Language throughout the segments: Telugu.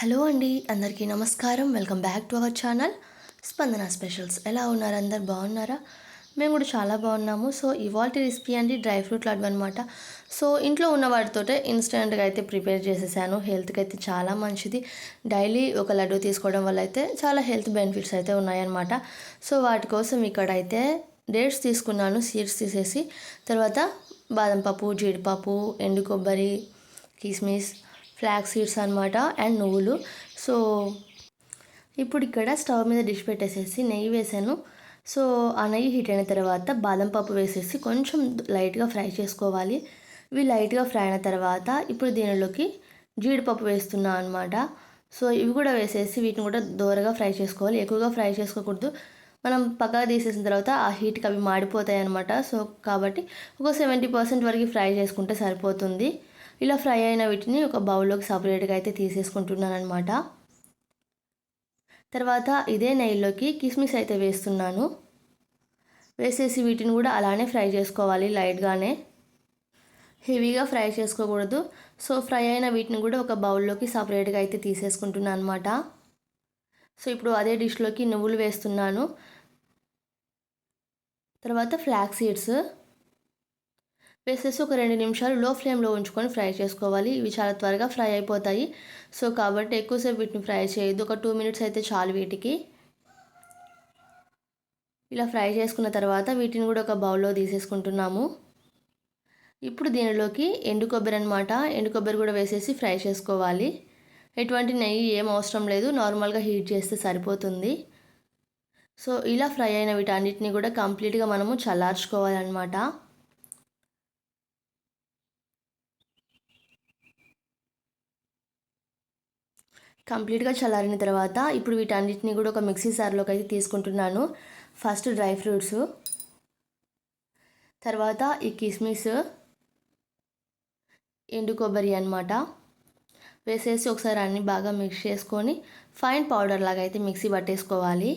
హలో అండి అందరికీ నమస్కారం. Welcome back to our channel. Spandana specials. ఎలా ఉన్నారు? అందరు బాగున్నారా? మేము కూడా చాలా బాగున్నాము. సో ఇవాళ రెసిపీ అండి డ్రై ఫ్రూట్ లడ్డు అనమాట సో ఇంట్లో ఉన్న వాటితోటే ఇన్స్టెంట్గా అయితే ప్రిపేర్ చేసేసాను. హెల్త్కి అయితే చాలా మంచిది. డైలీ ఒక లడ్డు తీసుకోవడం వల్ల అయితే చాలా హెల్త్ బెనిఫిట్స్ అయితే ఉన్నాయన్నమాట. సో వాటి కోసం ఇక్కడ అయితే డేట్స్ తీసుకున్నాను. సీడ్స్ తీసేసి తర్వాత బాదం పప్పు జీడిపప్పు ఎండు కొబ్బరి కిస్మిస్ ఫ్లాక్ సీడ్స్ అనమాట అండ్ నువ్వులు. సో ఇప్పుడు ఇక్కడ స్టవ్ మీద డిష్ పెట్టేసేసి నెయ్యి వేసాను. సో ఆ నెయ్యి హీట్ అయిన తర్వాత బాదం పప్పు వేసేసి కొంచెం లైట్గా ఫ్రై చేసుకోవాలి. ఇవి లైట్గా ఫ్రై అయిన తర్వాత ఇప్పుడు దీనిలోకి జీడిపప్పు వేస్తున్నా అనమాట సో ఇవి కూడా వేసేసి వీటిని కూడా దూరగా ఫ్రై చేసుకోవాలి. ఎక్కువగా ఫ్రై చేసుకోకూడదు. మనం పక్కగా తీసేసిన తర్వాత ఆ హీట్కి అవి మాడిపోతాయి అనమాట సో కాబట్టి ఒక సెవెంటీ పర్సెంట్ వరకు ఫ్రై చేసుకుంటే సరిపోతుంది. ఇలా ఫ్రై అయిన వీటిని ఒక బౌల్లోకి సపరేట్గా అయితే తీసేసుకుంటున్నాను అనమాట తర్వాత ఇదే నెయ్యిలోకి కిస్మిస్ అయితే వేస్తున్నాను. వేసేసి వీటిని కూడా అలానే ఫ్రై చేసుకోవాలి లైట్గానే. హెవీగా ఫ్రై చేసుకోకూడదు. సో ఫ్రై అయిన వీటిని కూడా ఒక బౌల్లోకి సపరేట్గా అయితే తీసేసుకుంటున్నాను అనమాట సో ఇప్పుడు అదే డిష్లోకి నువ్వులు వేస్తున్నాను. తర్వాత ఫ్లాక్ సీడ్స్. వేసేసి ఒక రెండు నిమిషాలు లో ఫ్లేమ్లో ఉంచుకొని ఫ్రై చేసుకోవాలి. ఇవి చాలా త్వరగా ఫ్రై అయిపోతాయి. సో కాబట్టి ఎక్కువసేపు వీటిని ఫ్రై చేయొద్దు. ఒక టూ మినిట్స్ అయితే చాలు వీటికి. ఇలా ఫ్రై చేసుకున్న తర్వాత వీటిని కూడా ఒక బౌల్లో తీసేసుకుంటున్నాము. ఇప్పుడు దీనిలోకి ఎండు కొబ్బరి అనమాట ఎండు కొబ్బరి కూడా వేసేసి ఫ్రై చేసుకోవాలి. ఎటువంటి నెయ్యి ఏం అవసరం లేదు. నార్మల్గా హీట్ చేస్తే సరిపోతుంది. సో ఇలా ఫ్రై అయిన వీటన్నిటిని కూడా కంప్లీట్గా మనము చల్లార్చుకోవాలన్నమాట. కంప్లీట్గా చల్లారిన తర్వాత ఇప్పుడు వీటన్నిటిని కూడా ఒక మిక్సీ సార్లోకి అయితే తీసుకుంటున్నాను. First dry fruits. తర్వాత ఈ కిస్మిస్. ఎండు కొబ్బరి అనమాట వేసేసి ఒకసారి అన్నీ బాగా మిక్స్ చేసుకొని ఫైన్ పౌడర్ లాగా అయితే మిక్సీ పట్టేసుకోవాలి.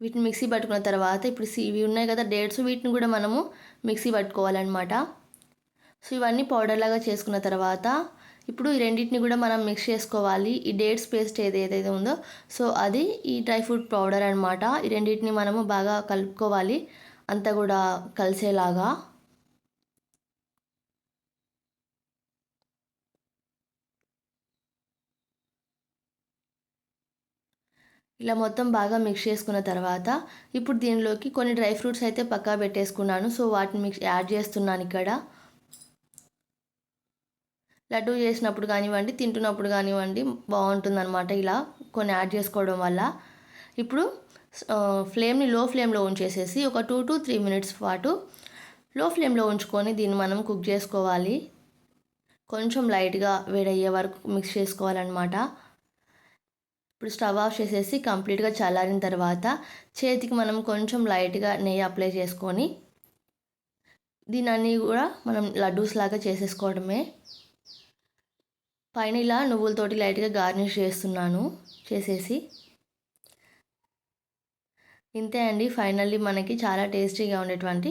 వీటిని మిక్సీ పట్టుకున్న తర్వాత ఇప్పుడు ఇవి ఉన్నాయి కదా డేట్స్ వీటిని కూడా మనము మిక్సీ పట్టుకోవాలన్నమాట. సో ఇవన్నీ పౌడర్ లాగా చేసుకున్న తర్వాత ఇప్పుడు ఈ రెండింటిని కూడా మనం మిక్స్ చేసుకోవాలి. ఈ డేట్స్ పేస్ట్ ఏది ఏదైతే ఉందో సో అది ఈ డ్రై ఫ్రూట్ పౌడర్ అనమాట ఈ రెండింటిని మనము బాగా కలుపుకోవాలి. అంతా కూడా కలిసేలాగా. ఇలా మొత్తం బాగా మిక్స్ చేసుకున్న తర్వాత ఇప్పుడు దీనిలోకి కొన్ని డ్రై ఫ్రూట్స్ అయితే పక్కా పెట్టేసుకున్నాను. సో వాటిని మిక్స్ యాడ్ చేస్తున్నాను ఇక్కడ. లడ్డు చేసినప్పుడు కానివ్వండి తింటున్నప్పుడు కానివ్వండి బాగుంటుందన్నమాట ఇలా కొన్ని యాడ్ చేసుకోవడం వల్ల. ఇప్పుడు ఫ్లేమ్ని లో ఫ్లేమ్లో ఉంచేసేసి ఒక టూ టు త్రీ మినిట్స్ పాటు లో ఫ్లేమ్లో ఉంచుకొని దీన్ని మనం కుక్ చేసుకోవాలి. కొంచెం లైట్గా వేడయ్యే వరకు మిక్స్ చేసుకోవాలన్నమాట. ఇప్పుడు స్టవ్ ఆఫ్ చేసేసి కంప్లీట్గా చల్లారిన తర్వాత చేతికి మనం కొంచెం లైట్గా నెయ్యి అప్లై చేసుకొని దీని అన్నీ కూడా మనం లడ్డూస్ లాగా చేసేసుకోవడమే. పైన ఇలా నువ్వులతోటి లైట్గా గార్నిష్ చేస్తున్నాను. చేసేసి. ఇంతే అండి. ఫైనల్లీ మనకి చాలా టేస్టీగా ఉండేటువంటి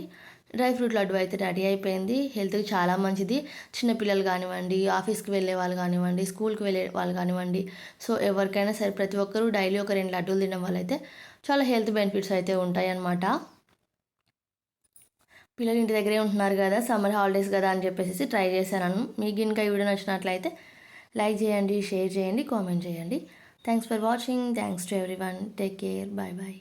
డ్రై ఫ్రూట్ లడ్డు అయితే రెడీ అయిపోయింది. హెల్త్కి చాలా మంచిది. చిన్నపిల్లలు కానివ్వండి ఆఫీస్కి వెళ్ళే వాళ్ళు కానివ్వండి స్కూల్కి వెళ్ళే వాళ్ళు కానివ్వండి. సో ఎవరికైనా సరే ప్రతి ఒక్కరూ డైలీ ఒక రెండు లడ్డూలు తినడం వల్ల అయితే చాలా హెల్త్ బెనిఫిట్స్ అయితే ఉంటాయి అన్నమాట పిల్లలు ఇంటి దగ్గరే ఉంటున్నారు కదా సమ్మర్ హాలిడేస్ కదా అని చెప్పేసి ట్రై చేశాను. మీకు ఇంకా ఈ వీడియో నచ్చినట్లయితే లైక్ చేయండి షేర్ చేయండి కామెంట్ చేయండి. Thanks for watching thanks to everyone take care bye bye